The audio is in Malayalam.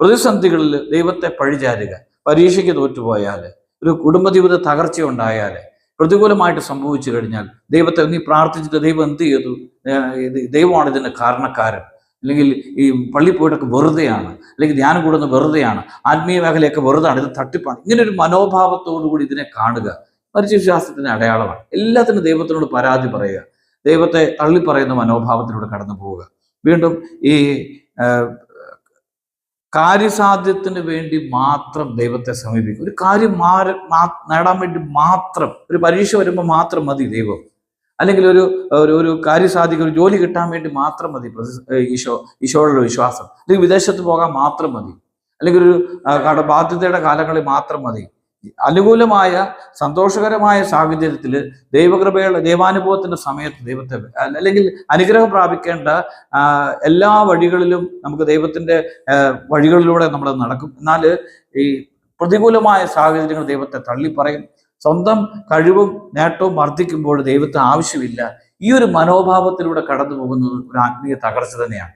പ്രതിസന്ധികളിൽ ദൈവത്തെ പഴിചാരുക പരീക്ഷയ്ക്ക് തോറ്റുപോയാൽ ഒരു കുടുംബജീവിത തകർച്ച ഉണ്ടായാൽ പ്രതികൂലമായിട്ട് സംഭവിച്ചു കഴിഞ്ഞാൽ ദൈവത്തെ നീ പ്രാർത്ഥിച്ചിട്ട് ദൈവം എന്ത് ചെയ്തു? ദൈവമാണ് ഇതിന് കാരണക്കാരൻ. അല്ലെങ്കിൽ ഈ പള്ളി പോയിട്ടൊക്കെ വെറുതെയാണ് അല്ലെങ്കിൽ ധ്യാനം കൂടുന്ന വെറുതെയാണ് ആത്മീയ മേഖലയൊക്കെ വെറുതാണ് ഇത് തട്ടിപ്പാണ്. ഇങ്ങനെ ഒരു മനോഭാവത്തോടുകൂടി ഇതിനെ കാണുക മരിച്ച വിശ്വാസത്തിന്റെ അടയാളമാണ്. എല്ലാത്തിനും ദൈവത്തിനോട് പരാതി പറയുക ദൈവത്തെ തള്ളിപ്പറയുന്ന മനോഭാവത്തിലൂടെ കടന്നു പോവുക വീണ്ടും ഈ കാര്യസാധ്യത്തിന് വേണ്ടി മാത്രം ദൈവത്തെ സമീപിക്കും. ഒരു കാര്യം മാറി നേടാൻ വേണ്ടി മാത്രം ഒരു പരീക്ഷ വരുമ്പോൾ മാത്രം മതി ദൈവം. അല്ലെങ്കിൽ ഒരു ഒരു ഒരു ഒരു ജോലി കിട്ടാൻ വേണ്ടി മാത്രം മതി ഈശോ ഈശോയുടെ വിശ്വാസം. അല്ലെങ്കിൽ വിദേശത്ത് പോകാൻ മാത്രം മതി. അല്ലെങ്കിൽ ഒരു ബാധ്യതയുടെ കാലങ്ങളിൽ മാത്രം മതി. അനുകൂലമായ സന്തോഷകരമായ സാഹചര്യത്തിൽ ദൈവകൃപയുള്ള ദൈവാനുഭവത്തിന്റെ സമയത്ത് ദൈവത്തെ അല്ലെങ്കിൽ അനുഗ്രഹം പ്രാപിക്കേണ്ട എല്ലാ വഴികളിലും നമുക്ക് ദൈവത്തിന്റെ വഴികളിലൂടെ നമ്മൾ നടക്കും. എന്നാൽ ഈ പ്രതികൂലമായ സാഹചര്യങ്ങൾ ദൈവത്തെ തള്ളിപ്പറയും. സ്വന്തം കഴിവും നേട്ടവും വർദ്ധിക്കുമ്പോൾ ദൈവത്തെ ആവശ്യമില്ല. ഈ ഒരു മനോഭാവത്തിലൂടെ കടന്നു പോകുന്നത് ഒരു ആത്മീയ തകർച്ച തന്നെയാണ്.